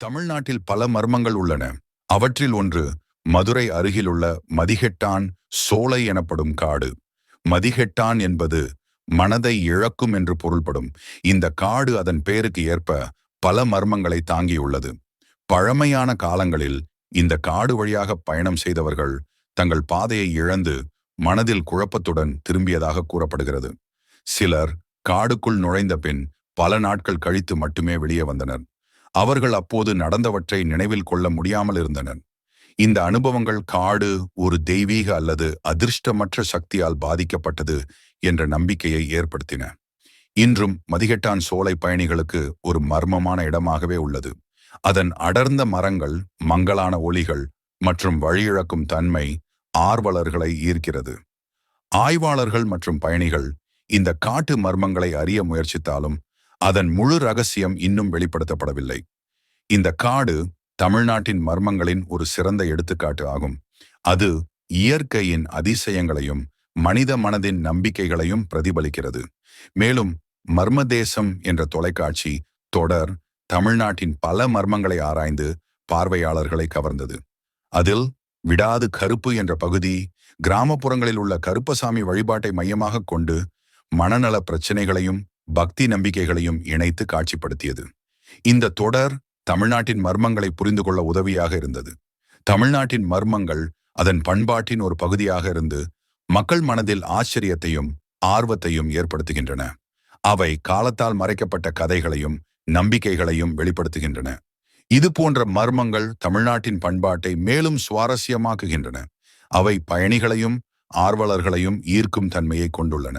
தமிழ்நாட்டில் பல மர்மங்கள் உள்ளன. அவற்றில் ஒன்று மதுரை அருகிலுள்ள மதிகெட்டான் சோலை எனப்படும் காடு. மதிகெட்டான் என்பது மனதை இழக்கும் என்று பொருள்படும். இந்த காடு அதன் பெயருக்கு ஏற்ப பல மர்மங்களை தாங்கியுள்ளது. பழமையான காலங்களில் இந்த காடு வழியாக பயணம் செய்தவர்கள் தங்கள் பாதையை இழந்து மனதில் குழப்பத்துடன் திரும்பியதாக கூறப்படுகிறது. சிலர் காடுக்குள் நுழைந்த பின் பல நாட்கள் கழித்து மட்டுமே வெளியே வந்தனர். அவர்கள் அப்போது நடந்தவற்றை நினைவில் கொள்ள முடியாமல் இருந்தனர். இந்த அனுபவங்கள் காடு ஒரு தெய்வீக அல்லது அதிர்ஷ்டமற்ற சக்தியால் பாதிக்கப்பட்டது என்ற நம்பிக்கையை ஏற்படுத்தின. இன்றும் மதிகெட்டான் சோலை பயணிகளுக்கு ஒரு மர்மமான இடமாகவே உள்ளது. அதன் அடர்ந்த மரங்கள் மங்கலான ஒளிகள் மற்றும் வழியிழக்கும் தன்மை ஆர்வலர்களை ஈர்க்கிறது. ஆய்வாளர்கள் மற்றும் பயணிகள் இந்த காட்டு மர்மங்களை அறிய முயற்சித்தாலும் அதன் முழு ரகசியம் இன்னும் வெளிப்படுத்தப்படவில்லை. இந்த காடு தமிழ்நாட்டின் மர்மங்களின் ஒரு சிறந்த எடுத்துக்காட்டு ஆகும். அது இயற்கையின் அதிசயங்களையும் மனித மனதின் நம்பிக்கைகளையும் பிரதிபலிக்கிறது. மேலும் மர்மதேசம் என்ற தொலைக்காட்சி தொடர் தமிழ்நாட்டின் பல மர்மங்களை ஆராய்ந்து பார்வையாளர்களை கவர்ந்தது. அதில் விடாது கருப்பு என்ற பகுதி கிராமப்புறங்களில் உள்ள கருப்பசாமி வழிபாட்டை மையமாக கொண்டு மனநல பிரச்சினைகளையும் பக்தி நம்பிக்கைகளையும் இணைத்து காட்சிப்படுத்தியது. இந்த தொடர் தமிழ்நாட்டின் மர்மங்களை புரிந்து கொள்ள உதவியாக இருந்தது. தமிழ்நாட்டின் மர்மங்கள் அதன் பண்பாட்டின் ஒரு பகுதியாக இருந்து மக்கள் மனதில் ஆச்சரியத்தையும் ஆர்வத்தையும் ஏற்படுத்துகின்றன. அவை காலத்தால் மறைக்கப்பட்ட கதைகளையும் நம்பிக்கைகளையும் வெளிப்படுத்துகின்றன. இது போன்ற மர்மங்கள் தமிழ்நாட்டின் பண்பாட்டை மேலும் சுவாரஸ்யமாக்குகின்றன. அவை பயணிகளையும் ஆர்வலர்களையும் ஈர்க்கும் தன்மையை கொண்டுள்ளன.